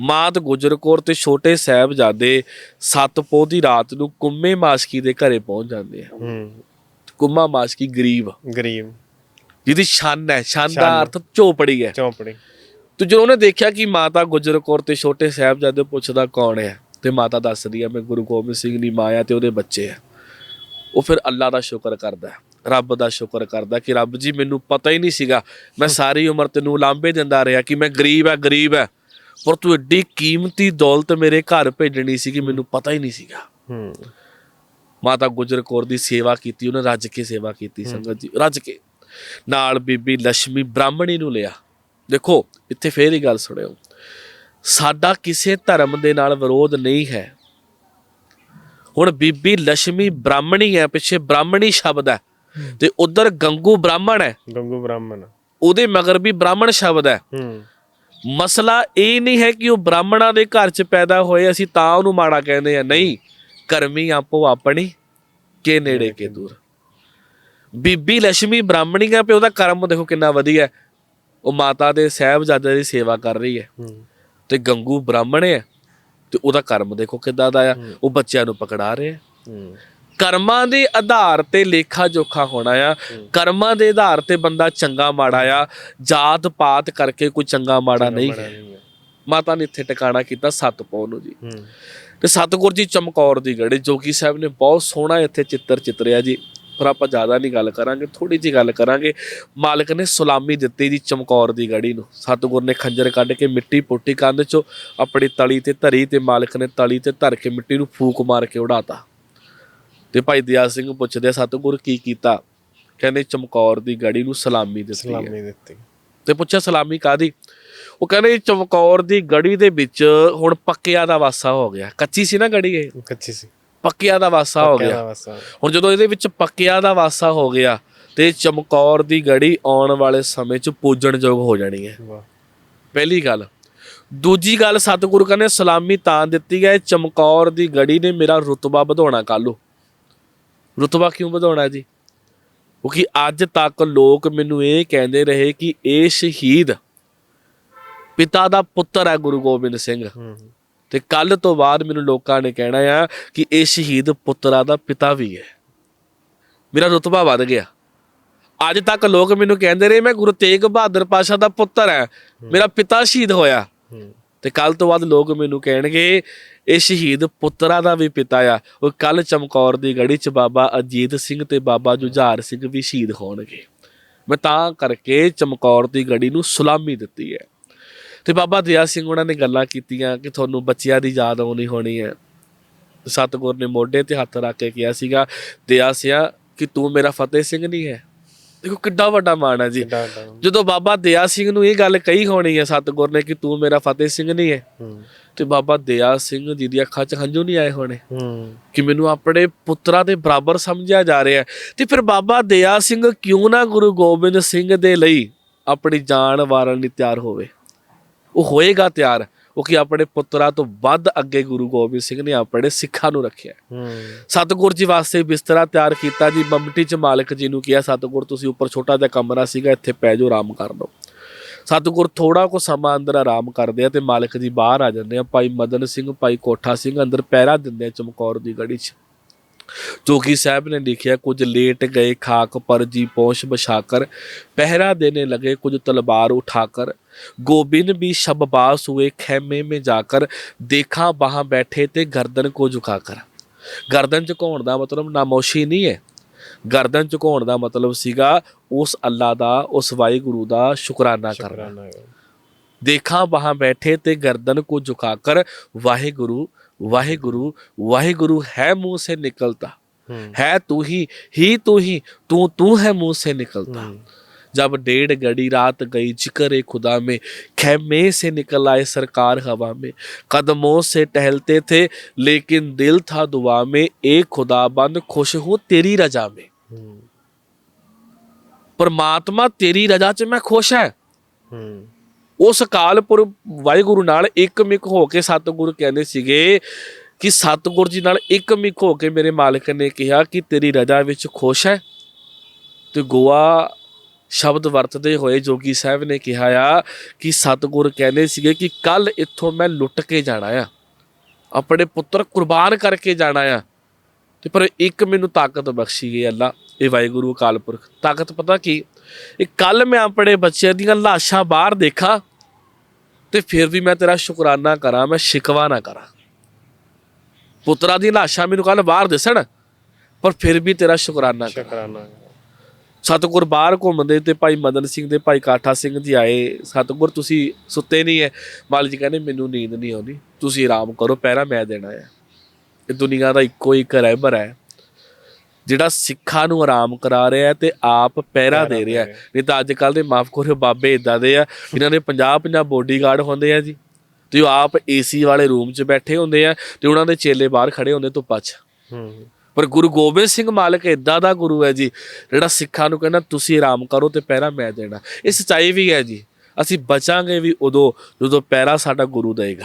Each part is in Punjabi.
ਮਾਤ ਗੁਜਰ ਕੌਰ ਤੇ ਛੋਟੇ ਸਾਹਿਬਜ਼ਾਦੇ ਸਤਪੋ ਦੀ ਰਾਤ ਨੂੰ ਕੁੰਮੇ ਮਾਸਕੀ ਦੇ ਘਰੇ ਪਹੁੰਚ ਜਾਂਦੇ ਆ। ਹੂੰ। ਕੁੰਮਾ ਮਾਸਕੀ ਗਰੀਬ। ਗਰੀਬ। ਜਿਹਦੀ ਛੰਨ ਹੈ। ਦਾ ਅਰਥ ਝੋਪੜੀ ਹੈ। ਚੌਂਪੜੀ ਤੇ ਜਦੋਂ ਉਹਨੇ ਦੇਖਿਆ ਕਿ ਮਾਤਾ ਗੁਜਰ ਕੌਰ ਤੇ ਛੋਟੇ ਸਾਹਿਬਜ਼ਾਦੇ ਪੁੱਛਦਾ ਕੌਣ ਹੈ ਤੇ ਮਾਤਾ ਦੱਸਦੀ ਹੈ ਮੈਂ ਗੁਰੂ ਗੋਬਿੰਦ ਸਿੰਘ ਦੀ ਮਾਂ ਆ ਤੇ ਉਹਦੇ ਬੱਚੇ ਆ। ਉਹ ਫਿਰ ਅੱਲਾ ਦਾ ਸ਼ੁਕਰ ਕਰਦਾ ਹੈ, ਰੱਬ ਦਾ ਸ਼ੁਕਰ ਕਰਦਾ ਕਿ ਰੱਬ ਜੀ ਮੈਨੂੰ ਪਤਾ ਹੀ ਨਹੀਂ ਸੀਗਾ। ਮੈਂ ਸਾਰੀ ਉਮਰ ਤੈਨੂੰ ਲਾਂਭੇ ਦਿੰਦਾ ਰਿਹਾ ਕਿ ਮੈਂ ਗਰੀਬ ਆ ਗਰੀਬ ਆ ਪਰ ਤੂੰ ਐਡੀ ਕੀਮਤੀ ਦੌਲਤ ਮੇਰੇ ਘਰ ਭੇਜਣੀ ਸੀ ਕਿ ਮੈਨੂੰ ਪਤਾ ਹੀ ਨਹੀਂ ਸੀਗਾ। ਮਾਤਾ ਗੁਜਰ ਕੌਰ ਦੀ ਸੇਵਾ ਕੀਤੀ ਉਹਨੇ ਰੱਜ ਕੇ ਸੇਵਾ ਕੀਤੀ ਸੰਗਤ ਜੀ ਰੱਜ ਕੇ। ਨਾਲ ਬੀਬੀ ਲక్ష్ਮੀ ਬ੍ਰਾਹਮਣੀ ਨੂੰ ਲਿਆ। ਦੇਖੋ ਇੱਥੇ ਫੇਰ ਹੀ ਗੱਲ ਸੁਣਿਓ। ਸਾਡਾ ਕਿਸੇ ਧਰਮ ਦੇ ਨਾਲ ਵਿਰੋਧ ਨਹੀਂ ਹੈ। ਹੁਣ ਬੀਬੀ ਲక్ష్ਮੀ ਬ੍ਰਾਹਮਣੀ ਹੈ ਪਿੱਛੇ ਬ੍ਰਾਹਮਣੀ ਸ਼ਬਦ ਹੈ। ਤੇ ਉਧਰ ਗੰਗੂ ਬ੍ਰਾਹਮਣ ਹੈ। ਗੰਗੂ ਬ੍ਰਾਹਮਣ। ਉਹਦੇ ਮਗਰ ਵੀ ਬ੍ਰਾਹਮਣ ਸ਼ਬਦ ਹੈ। ਮਸਲਾ ਇਹ ਨਹੀਂ ਹੈ ਕਿ ਉਹ ਬ੍ਰਾਹਮਣਾਂ ਦੇ ਘਰ 'ਚ ਪੈਦਾ ਹੋਏ ਅਸੀਂ ਤਾਂ ਉਹਨੂੰ ਮਾੜਾ ਕਹਿੰਦੇ ਆ ਨਹੀਂ ਕਰਮੀ ਆਪੋ ਆਪਣੀ ਕੇ ਨੇੜੇ ਕੇ ਦੂਰ। ਬੀਬੀ ਲక్ష్ਮੀ ਬ੍ਰਾਹਮਣੀ ਆ ਪਿਓ ਦਾ ਕਰਮ ਦੇਖੋ ਕਿੰਨਾ ਵਧੀਆ। ਉਹ ਮਾਤਾ ਦੇ ਸਾਹਿਬਜ਼ਾਦੇ ਦੀ ਸੇਵਾ ਕਰ ਰਹੀ ਹੈ। ਹੂੰ। ਤੇ ਗੰਗੂ ਬ੍ਰਾਹਮਣ ਹੈ ਤੇ ਉਹਦਾ ਕਰਮ ਦੇਖੋ ਕਿੱਦਾਂ ਦਾ ਆ। ਉਹ ਬੱਚਿਆਂ ਨੂੰ ਪਕੜਾ ਰਿਹਾ। ਹੂੰ। ਕਰਮਾਂ ਦੇ ਆਧਾਰ ਤੇ ਲੇਖਾ ਜੋਖਾ ਹੋਣਾ ਆ। ਕਰਮਾਂ ਦੇ ਆਧਾਰ ਤੇ ਬੰਦਾ ਚੰਗਾ ਮਾੜਾ ਆ। ਜਾਤ ਪਾਤ ਕਰਕੇ ਕੋਈ ਚੰਗਾ ਮਾੜਾ ਨਹੀਂ। ਮਾਤਾ ਨੇ ਇੱਥੇ ਟਿਕਾਣਾ ਕੀਤਾ ਸਤਪੌ ਨੂੰ ਜੀ। ਤੇ ਸਤਗੁਰ ਜੀ ਚਮਕੌਰ ਦੀ ਗੜੀ ਜੋਗੀ ਸਾਹਿਬ ਨੇ ਬਹੁਤ ਸੋਹਣਾ ਇੱਥੇ ਚਿੱਤਰ ਚਿਤਰਿਆ ਜੀ। ਪਰ ਆਪਾਂ ਜ਼ਿਆਦਾ ਨਹੀਂ ਗੱਲ ਕਰਾਂਗੇ ਥੋੜੀ ਜੀ ਗੱਲ ਕਰਾਂਗੇ। ਮਾਲਕ ਨੇ ਸੁਲਾਮੀ ਦਿੱਤੀ ਜੀ ਚਮਕੌਰ ਦੀ ਗੜੀ ਨੂੰ। ਸਤਗੁਰ ਨੇ ਖੰਜਰ ਕੱਢ ਕੇ ਮਿੱਟੀ ਪੁੱਟੀ ਕੰਧ ਚੋਂ ਆਪਣੀ ਤਲੀ ਤੇ ਧਰੀ ਤੇ ਮਾਲਕ ਨੇ ਤਲੀ ਤੇ ਧਰ ਕੇ ਮਿੱਟੀ ਨੂੰ ਫੂਕ ਮਾਰ ਕੇ ਉਡਾਤਾ। ਤੇ ਭਾਈ ਦਿਆ ਸਿੰਘ ਪੁੱਛਦੇ ਆ, ਸਤਗੁਰ ਕੀ ਕੀਤਾ? ਕਹਿੰਦੇ ਚਮਕੌਰ ਦੀ ਗੜੀ ਨੂੰ ਸਲਾਮੀ ਦਿੱਤੀ ਸਲਾਮੀ ਦਿੱਤੀ। ਤੇ ਪੁੱਛਿਆ ਸਲਾਮੀ ਕਾਦੀ ਉਹ ਕਹਿੰਦੇ ਚਮਕੌਰ ਦੀ ਗੜੀ ਦੇ ਵਿੱਚ ਹੁਣ ਪੱਕਿਆਂ ਦਾ ਵਾਸਾ ਹੋ ਗਿਆ। ਕੱਚੀ ਸੀ ਨਾ ਗੜੀ ਇਹ? ਕੱਚੀ ਸੀ। ਪੱਕਿਆਂ ਦਾ ਵਾਸਾ ਹੋ ਗਿਆ। ਹੁਣ ਜਦੋਂ ਇਹਦੇ ਵਿੱਚ ਪੱਕਿਆਂ ਦਾ ਵਾਸਾ ਹੋ ਗਿਆ ਤੇ ਚਮਕੌਰ ਦੀ ਗੜੀ ਆਉਣ ਵਾਲੇ ਸਮੇਂ 'ਚ ਪੂਜਣਯੋਗ ਹੋ ਜਾਣੀ ਹੈ। ਪਹਿਲੀ ਗੱਲ। ਦੂਜੀ ਗੱਲ ਸਤਿਗੁਰੂ ਕਹਿੰਦੇ ਸਲਾਮੀ ਤਾਂ ਦਿੱਤੀ ਹੈ ਚਮਕੌਰ ਦੀ ਗੜੀ ਨੇ ਮੇਰਾ ਰੁਤਬਾ ਵਧਾਉਣਾ ਕੱਲ੍ਹ ਨੂੰ ਰੁਤਬਾ ਕਿਉਂ ਵਧਾਉਣਾ ਜੀ? ਕਿਉਂਕਿ ਅੱਜ ਤੱਕ ਲੋਕ ਮੈਨੂੰ ਇਹ ਕਹਿੰਦੇ ਰਹੇ ਕਿ ਇਹ ਸ਼ਹੀਦ ਪਿਤਾ ਦਾ ਪੁੱਤਰ ਹੈ ਗੁਰੂ ਗੋਬਿੰਦ ਸਿੰਘ। ਤੇ ਕੱਲ ਤੋਂ ਬਾਅਦ ਮੈਨੂੰ ਲੋਕਾਂ ਨੇ ਕਹਿਣਾ ਆ ਕਿ ਇਹ ਸ਼ਹੀਦ ਪੁੱਤਰਾ ਦਾ ਪਿਤਾ ਵੀ ਹੈ। ਮੇਰਾ ਰੁਤਬਾ ਵੱਧ ਗਿਆ। ਅੱਜ ਤੱਕ ਲੋਕ ਮੈਨੂੰ ਕਹਿੰਦੇ ਰਹੇ ਮੈਂ ਗੁਰੂ ਤੇਗ ਬਹਾਦਰ ਪਾਸ਼ਾ ਦਾ ਪੁੱਤਰ ਹਾਂ। ਮੇਰਾ ਪਿਤਾ ਸ਼ਹੀਦ ਹੋਇਆ। ਤੇ ਕੱਲ ਤੋਂ ਬਾਅਦ ਲੋਕ ਮੈਨੂੰ ਕਹਿਣਗੇ, ਇਹ ਸ਼ਹੀਦ ਪੁੱਤਰਾ ਦਾ ਵੀ ਪਿਤਾ ਆ। ਉਹ ਕੱਲ ਚਮਕੌਰ ਦੀ ਗੜੀ ਚ ਬਾਬਾ ਅਜੀਤ ਸਿੰਘ ਤੇ ਬਾਬਾ ਜੁਝਾਰ ਸਿੰਘ ਵੀ ਸ਼ਹੀਦ ਹੋਣਗੇ। ਮੈਂ ਤਾਂ ਕਰਕੇ ਚਮਕੌਰ ਦੀ ਗੜੀ ਨੂੰ ਸੁਲਾਮੀ ਦਿੱਤੀ ਹੈ। ਤੇ ਬਾਬਾ ਦਇਆ ਸਿੰਘ ਉਹਨਾਂ ਨੇ ਗੱਲਾਂ ਕੀਤੀਆਂ ਕਿ ਤੁਹਾਨੂੰ ਬੱਚਿਆਂ ਦੀ ਯਾਦ ਆਉਣੀ ਹੋਣੀ ਹੈ। ਸਤਗੁਰ ਨੇ ਮੋਢੇ ਤੇ ਹੱਥ ਰੱਖ ਕੇ ਕਿਹਾ ਸੀਗਾ, ਦਇਆ ਸਿਆ, ਕਿ ਤੂੰ ਮੇਰਾ ਫਤਿਹ ਸਿੰਘ ਨਹੀਂ ਹੈ? ਦੇਖੋ ਕਿੱਡਾ ਵੱਡਾ ਮਾਣ ਹੈ ਜੀ। ਕਿੱਡਾ ਵੱਡਾ। ਜਦੋਂ ਬਾਬਾ ਦਇਆ ਸਿੰਘ ਨੂੰ ਇਹ ਗੱਲ ਕਹੀ ਹੋਣੀ ਹੈ ਸਤਗੁਰ ਨੇ ਕਿ ਤੂੰ ਮੇਰਾ ਫਤਿਹ ਸਿੰਘ ਨਹੀਂ ਹੈ ਹੂੰ। ਤੇ ਬਾਬਾ ਦਇਆ ਸਿੰਘ ਜੀ ਦੀ ਅੱਖਾਂ 'ਚ ਹੰਝੂ ਨਹੀਂ ਆਏ ਹੋਣੇ। ਹੂੰ। ਕਿ ਮੈਨੂੰ ਆਪਣੇ ਪੁੱਤਰਾਂ ਦੇ ਬਰਾਬਰ ਸਮਝਿਆ ਜਾ ਰਿਹਾ ਹੈ ਤੇ ਫਿਰ ਬਾਬਾ ਦਇਆ ਸਿੰਘ ਕਿਉਂ ਨਾ ਗੁਰੂ ਗੋਬਿੰਦ ਸਿੰਘ ਦੇ ਲਈ ਆਪਣੀ ਜਾਨ ਵਾਰਨ ਲਈ ਤਿਆਰ ਹੋਵੇ? ਉਹ ਹੋਏਗਾ ਤਿਆਰ। ਉਹ ਕਿ ਆਪਣੇ ਪੁੱਤਰਾਂ ਤੋਂ ਵੱਧ ਅੱਗੇ ਗੁਰੂ ਗੋਬਿੰਦ ਸਿੰਘ ਨੇ ਆਪਣੇ ਸਿੱਖਾਂ ਨੂੰ ਰੱਖਿਆ। ਸਤਿਗੁਰ ਜੀ ਵਾਸਤੇ ਬਿਸਤਰਾ ਤਿਆਰ ਕੀਤਾ ਜੀ। ਮੰਮਟੀ ਚ ਮਾਲਕ ਜੀ ਨੂੰ ਕਿਹਾ ਸਤਿਗੁਰ ਤੁਸੀਂ ਉੱਪਰ ਛੋਟਾ ਜਿਹਾ ਕਮਰਾ ਸੀਗਾ ਇੱਥੇ ਪੈ ਜਾਓ ਆਰਾਮ ਕਰ ਲਓ। ਸਤਿਗੁਰ ਥੋੜਾ ਕੋ ਸਮਾਂ ਅੰਦਰ ਆਰਾਮ ਕਰਦੇ ਆ ਤੇ ਮਾਲਕ ਜੀ ਬਾਹਰ ਆ ਜਾਂਦੇ ਆ। ਭਾਈ ਮਦਨ ਸਿੰਘ ਭਾਈ ਕੋਠਾ ਸਿੰਘ ਅੰਦਰ ਪਹਿਰਾ ਦਿੰਦੇ ਆ ਚਮਕੌਰ ਦੀ ਗੜੀ 'ਚ। ਜੋਗੀ ਸਾਹਿਬ ਨੇ ਲਿਖਿਆ ਕੁਝ ਲੇਟ ਗਏ ਖਾਕ ਪਰ ਜੀ ਪੋਸ਼ ਬਛਾਕਰ ਪਹਿਰਾ ਦੇਨੇ ਲਗੇ ਕੁਝ ਤਲਵਾਰ ਉਠਾਕਰ। गोबिन भी शबबास हुए खेमे ਕਰ जाकर देखा वहां बैठे थे गर्दन को झुकाकर ਗਰਦਨ ਝੁਕਾਉਣ ਦਾ ਮਤਲਬ ਨਾਮੋਸ਼ੀ ਨਹੀਂ ਹੈ। ਗਰਦਨ ਝੁਕਾਉਣ ਦਾ ਮਤਲਬ ਸੀਗਾ ਉਸ ਅੱਲਾ ਦਾ ਉਸ ਵਾਹਿਗੁਰੂ ਦਾ ਸ਼ੁਕਰਾਨਾ ਕਰਨਾ। ਦੇਖਾਂ ਬਾਹਾਂ ਬੈਠੇ ਤੇ ਗਰਦਨ ਕੋ ਝੁਕਾ ਕਰ ਵਾਹਿਗੁਰੂ ਵਾਹਿਗੁਰੂ ਵਾਹਿਗੁਰੂ ਹੈ मुंह से निकलता हम्म, है तू ही ही तू ही तू तू है मुंह से निकलता जब डेढ़ घड़ी रात गई जिक्र खुदा में खेमे से निकल आए सरकार हवा में कदमों से टहलते थे लेकिन दिल था दुआ में एक खुदा बंद खुश हूँ तेरी रजा में हम्म, परमात्मा तेरी रजा च मैं खुश है ਉਸ ਅਕਾਲ ਪੁਰਬ ਵਾਹਿਗੁਰੂ ਨਾਲ ਇੱਕਮਿਕ ਹੋ ਕੇ ਸਤਿਗੁਰ ਕਹਿੰਦੇ ਸੀਗੇ ਕਿ ਸਤਿਗੁਰ ਜੀ ਨਾਲ ਇੱਕਮਿਕ ਹੋ ਕੇ ਮੇਰੇ ਮਾਲਕ ਨੇ ਕਿਹਾ ਕਿ ਤੇਰੀ ਰਜ਼ਾ ਵਿੱਚ ਖੁਸ਼ ਹੈ। ਤੇ ਗੋਆ ਸ਼ਬਦ ਵਰਤਦੇ ਹੋਏ ਜੋਗੀ ਸਾਹਿਬ ਨੇ ਕਿਹਾ ਆ ਕਿ ਸਤਗੁਰ ਕਹਿੰਦੇ ਸੀਗੇ ਕਿ ਕੱਲ ਇੱਥੋਂ ਮੈਂ ਲੁੱਟ ਕੇ ਜਾਣਾ ਆ। ਆਪਣੇ ਪੁੱਤਰ ਕੁਰਬਾਨ ਕਰਕੇ ਜਾਣਾ ਆ। ਤੇ ਪਰ ਇੱਕ ਮੈਨੂੰ ਤਾਕਤ ਬਖਸ਼ੀ ਗਈ ਅੱਲਾ, ਇਹ ਵਾਹਿਗੁਰੂ ਅਕਾਲ ਪੁਰਖ ਤਾਕਤ ਪਤਾ ਕੀ? ਇਹ ਕੱਲ ਮੈਂ ਆਪਣੇ ਬੱਚਿਆਂ ਦੀਆਂ ਲਾਸ਼ਾਂ ਬਾਹਰ ਦੇਖਾ ਤੇ ਫਿਰ ਵੀ ਮੈਂ ਤੇਰਾ ਸ਼ੁਕਰਾਨਾ ਕਰਾਂ ਮੈਂ ਸ਼ਿਕਵਾ ਨਾ ਕਰਾਂ। ਪੁੱਤਰਾਂ ਦੀ ਲਾਸ਼ਾਂ ਮੈਨੂੰ ਕੱਲ ਬਾਹਰ ਦਿਸਣ ਪਰ ਫਿਰ ਵੀ ਤੇਰਾ ਸ਼ੁਕਰਾਨਾ ਕਰਾਂ। ਸ਼ੁਕਰਾਨਾ। ਸਤਿਗੁਰ ਬਾਹਰ ਘੁੰਮਦੇ ਤੇ ਭਾਈ ਮਦਨ ਸਿੰਘ ਦੇ ਭਾਈ ਕਾਠਾ ਸਿੰਘ ਜੀ ਆਏ। ਸਤਿਗੁਰ ਤੁਸੀਂ ਸੁੱਤੇ ਨਹੀਂ ਐ। ਮਾਲੀ ਜੀ ਕਹਿੰਦੇ ਮੈਨੂੰ ਨੀਂਦ ਨਹੀਂ ਆਉਂਦੀ। ਤੁਸੀਂ ਆਰਾਮ ਕਰੋ ਪਹਿਰਾ ਮੈਂ ਦੇਣਾ ਹੈ ਇਹ ਦੁਨੀਆ ਦਾ ਇੱਕੋ ਇੱਕ ਰਹਿਬਰ ਹੈ ਜਿਹੜਾ ਸਿੱਖਾਂ ਨੂੰ ਆਰਾਮ ਕਰਾ ਰਿਹਾ ਹੈ ਤੇ ਆਪ ਪਹਿਰਾ ਦੇ ਰਿਹਾ ਹੈ। ਨਹੀਂ ਤਾਂ ਅੱਜ ਕੱਲ ਦੇ ਮਾਫ ਕਰਿਓ ਬਾਬੇ ਇਦਾਂ ਦੇ ਆ ਇਹਨਾਂ ਦੇ 50 50 ਬੋਡੀਗਾਰਡ ਹੁੰਦੇ ਆ ਜੀ। ਤੇ ਉਹ ਆਪ ਏਸੀ ਵਾਲੇ ਰੂਮ 'ਚ ਬੈਠੇ ਹੁੰਦੇ ਆ ਤੇ ਉਹਨਾਂ ਦੇ ਚੇਲੇ ਬਾਹਰ ਖੜੇ ਹੁੰਦੇ ਧੁੱਪਾਂ 'ਚ। ਹੂੰ। ਪਰ ਗੁਰੂ ਗੋਬਿੰਦ ਸਿੰਘ ਮਾਲਕ ਇਦਾਂ ਦਾ ਗੁਰੂ ਹੈ ਜੀ ਜਿਹੜਾ ਸਿੱਖਾਂ ਨੂੰ ਕਹਿੰਦਾ ਤੁਸੀਂ ਆਰਾਮ ਕਰੋ ਤੇ ਪਹਿਰਾ ਮੈਂ ਦੇਣਾ। ਇਹ ਸਚਾਈ ਵੀ ਹੈ ਜੀ। ਅਸੀਂ ਬਚਾਂਗੇ ਵੀ ਉਦੋਂ ਜਦੋਂ ਪਹਿਰਾ ਸਾਡਾ ਗੁਰੂ ਦੇਗਾ।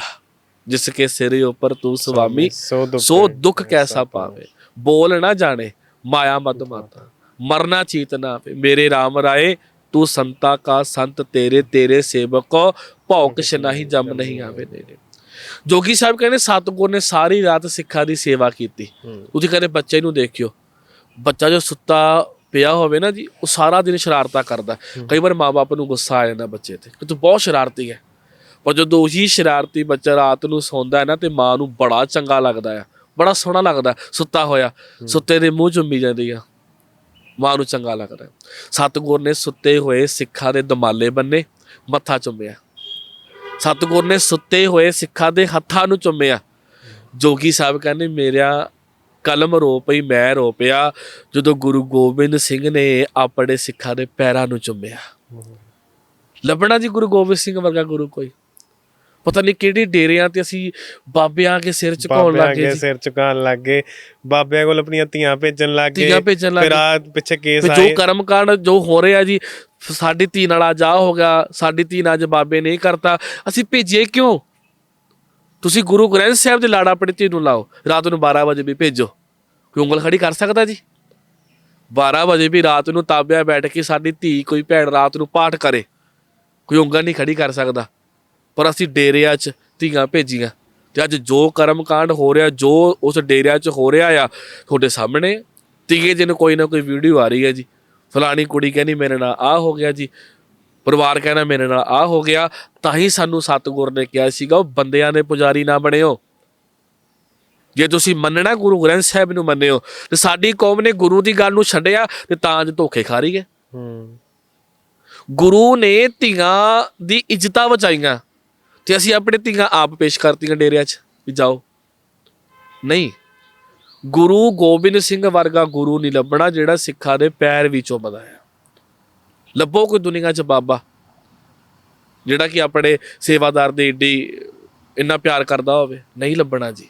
ਜਿਸ ਕੇ ਸਿਰੇ ਉੱਪਰ ਤੂੰ ਸੁਆਮੀ ਸੋ ਦੁੱਖ ਸੋ ਦੁੱਖ ਕੈਸਾ ਪਾਵੇ। ਬੋਲ ਨਾ ਜਾਣੇ ਮਾਇਆ ਮਦ ਮਾਤਾ। ਮਰਨਾ ਚੀਤ ਨਾ ਮੇਰੇ RAM ਰਾਏ ਤੂੰ ਸੰਤਾ ਕਾ ਸੰਤ ਤੇਰੇ ਤੇਰੇ ਸੇਵਕੋ ਭੌਕਸ਼ ਨਹੀਂ ਜਮ ਨਹੀਂ ਆਵੇ ਨੇੜੇ ਜੋਗੀ ਸਾਹਿਬ ਕਹਿੰਦੇ ਸਤਿਗੁਰ ਨੇ ਸਾਰੀ ਰਾਤ ਸਿੱਖਾਂ ਦੀ ਸੇਵਾ ਕੀਤੀ। ਹੂੰ। ਤੁਸੀਂ ਕਹਿੰਦੇ ਬੱਚੇ ਨੂੰ ਦੇਖਿਓ। ਬੱਚਾ ਜੋ ਸੁੱਤਾ ਪਿਆ ਹੋਵੇ ਨਾ ਜੀ ਉਹ ਸਾਰਾ ਦਿਨ ਸ਼ਰਾਰਤਾਂ ਕਰਦਾ। ਕਈ ਵਾਰ ਮਾਪੇ ਨੂੰ ਗੁੱਸਾ ਆ ਜਾਂਦਾ ਬੱਚੇ ਤੇ। ਕਿ ਤੂੰ ਬਹੁਤ ਸ਼ਰਾਰਤੀ ਹੈ। ਪਰ ਜਦੋਂ ਉਹੀ ਸ਼ਰਾਰਤੀ ਬੱਚਾ ਰਾਤ ਨੂੰ ਸੌਂਦਾ ਹੈ ਨਾ ਤੇ ਮਾਂ ਨੂੰ ਬੜਾ ਚੰਗਾ ਲੱਗਦਾ ਆ। ਬੜਾ ਸੋਹਣਾ ਲੱਗਦਾ ਸੁੱਤਾ ਹੋਇਆ ਸੁੱਤੇ ਦੇ ਮੂੰਹ ਚੁੰਮੀ ਜਾਂਦੀ ਆ। ਮਾਂ ਨੂੰ ਚੰਗਾ ਲੱਗਦਾ। ਸਤਿਗੁਰ ਨੇ ਸੁੱਤੇ ਹੋਏ ਸਿੱਖਾਂ ਦੇ ਦਮਾਲੇ ਬੰਨੇ ਮੱਥਾ ਚੁੰਮਿਆ। ਸਤਿਗੁਰ ਨੇ ਸੁੱਤੇ ਹੋਏ ਸਿੱਖਾਂ ਦੇ ਹੱਥਾਂ ਨੂੰ ਚੁੰਮਿਆ। ਜੋਗੀ ਸਾਹਿਬ ਕਹਿੰਦੇ ਮੇਰਾ ਕਲਮ ਰੋ ਪਈ ਮੈਂ ਰੋ ਪਿਆ। ਜਦੋਂ ਗੁਰੂ ਗੋਬਿੰਦ ਸਿੰਘ ਨੇ ਆਪਣੇ ਸਿੱਖਾਂ ਦੇ ਪੈਰਾਂ ਨੂੰ ਚੁੰਮਿਆ। ਲੱਭਣਾ ਜੀ ਗੁਰੂ ਗੋਬਿੰਦ ਸਿੰਘ ਵਰਗਾ ਗੁਰੂ ਕੋਈ। ਪਤਾ ਨਹੀਂ ਕਿਹੜੀ ਡੇਰਿਆਂ ਤੇ ਅਸੀਂ ਬਾਬਿਆਂ ਕੇ ਸਿਰ ਝੁਕਾਉਣ ਲੱਗੇ ਅੱਗੇ ਜੀ ਸਿਰ ਝੁਕਾਉਣ ਲੱਗ। ਗਏ ਬਾਬਿਆਂ ਕੋਲ ਆਪਣੀਆਂ ਧੀਆਂ ਭੇਜਣ ਲੱਗ ਗਏ। ਧੀਆਂ ਭੇਜਣ ਲੱਗ ਫਿਰ ਗਏ। ਆ ਪਿੱਛੇ ਕੇਸ ਆਏ ਜੋ ਕਰਮ ਕਾਂਡ ਜੋ ਹੋ ਰਿਹਾ ਜੀ ਸਾਡੀ ਧੀ ਨਾਲ ਅੱਜ ਆਹ ਹੋ ਗਿਆ ਸਾਡੀ ਧੀ ਨਾਲ ਅੱਜ ਬਾਬੇ ਨਹੀਂ ਕਰਤਾ। ਅਸੀਂ ਭੇਜੀਏ ਕਿਉਂ? ਤੁਸੀਂ ਗੁਰੂ ਗ੍ਰੰਥ ਸਾਹਿਬ ਦੇ ਲਾੜਾ ਆਪਣੀ ਧੀ ਨੂੰ ਲਾਓ। ਰਾਤ ਨੂੰ 12 ਵਜੇ ਵੀ ਭੇਜੋ। ਕੋਈ ਉਂਗਲ ਖੜੀ ਕਰ ਸਕਦਾ ਜੀ? 12 ਵਜੇ ਵੀ ਰਾਤ ਨੂੰ ਤਾਬਿਆ ਬੈਠ ਕੇ ਸਾਡੀ ਧੀ ਕੋਈ ਭੈਣ ਰਾਤ ਨੂੰ ਪਾਠ ਕਰੇ। ਕੋਈ ਉਂਗਲ ਨਹੀਂ ਖੜੀ ਕਰ ਸਕਦਾ। ਪਰ ਅਸੀਂ ਡੇਰਿਆਂ 'ਚ ਧੀਆਂ ਭੇਜੀਆਂ। ਤੇ ਅੱਜ ਜੋ ਕਰਮ ਕਾਂਡ ਹੋ ਰਿਹਾ ਜੋ ਉਸ ਡੇਰਿਆਂ 'ਚ ਹੋ ਰਿਹਾ ਆ ਤੁਹਾਡੇ ਸਾਹਮਣੇ ਤੀਏ ਦਿਨ ਕੋਈ ਨਾ ਕੋਈ ਵੀਡੀਓ ਆ ਰਹੀ ਹੈ ਜੀ। ਫਲਾਣੀ ਕੁੜੀ ਕਹਿੰਦੀ ਮੇਰੇ ਨਾਲ ਆ ਹੋ ਗਿਆ ਜੀ। ਪਰਿਵਾਰ ਕਹਿੰਦਾ ਮੇਰੇ ਨਾਲ ਆ ਹੋ ਗਿਆ। ਤਾਂ ਹੀ ਸਾਨੂੰ ਸਤਿਗੁਰ ਨੇ ਕਿਹਾ ਸੀਗਾ ਉਹ ਬੰਦਿਆਂ ਦੇ ਪੁਜਾਰੀ ਨਾ ਬਣਿਓ। ਜੇ ਤੁਸੀਂ ਮੰਨਣਾ ਗੁਰੂ ਗ੍ਰੰਥ ਸਾਹਿਬ ਨੂੰ ਮੰਨਿਓ ਤੇ ਸਾਡੀ ਕੌਮ ਨੇ ਗੁਰੂ ਦੀ ਗੱਲ ਨੂੰ ਛੱਡਿਆ ਤੇ ਤਾਂ ਅੱਜ ਧੋਖੇ ਖਾ ਰਹੀ ਹੈ। ਹੂੰ। ਗੁਰੂ ਨੇ ਧੀਆਂ ਦੀ ਇੱਜ਼ਤਾਂ ਬਚਾਈਆਂ। ਤੇ ਅਸੀਂ ਆਪਣੇ ਧੀਆਂ ਆਪ ਪੇਸ਼ ਕਰਤੀਆਂ ਡੇਰਿਆਂ 'ਚ ਵੀ ਜਾਓ। ਨਹੀਂ, ਗੁਰੂ ਗੋਬਿੰਦ ਸਿੰਘ ਵਰਗਾ ਗੁਰੂ ਨਹੀਂ ਲੱਭਣਾ ਜਿਹੜਾ ਸਿੱਖਾਂ ਦੇ ਪੈਰ ਵੀ ਚੁੰਮਦਾ ਹੈ ਲੱਭੋ ਕੋਈ ਦੁਨੀਆ 'ਚ ਬਾਬਾ, ਜਿਹੜਾ ਕਿ ਆਪਣੇ ਸੇਵਾਦਾਰ ਦੇ ਏਡੀ ਇੰਨਾ ਪਿਆਰ ਕਰਦਾ ਹੋਵੇ। ਨਹੀਂ ਲੱਭਣਾ ਜੀ।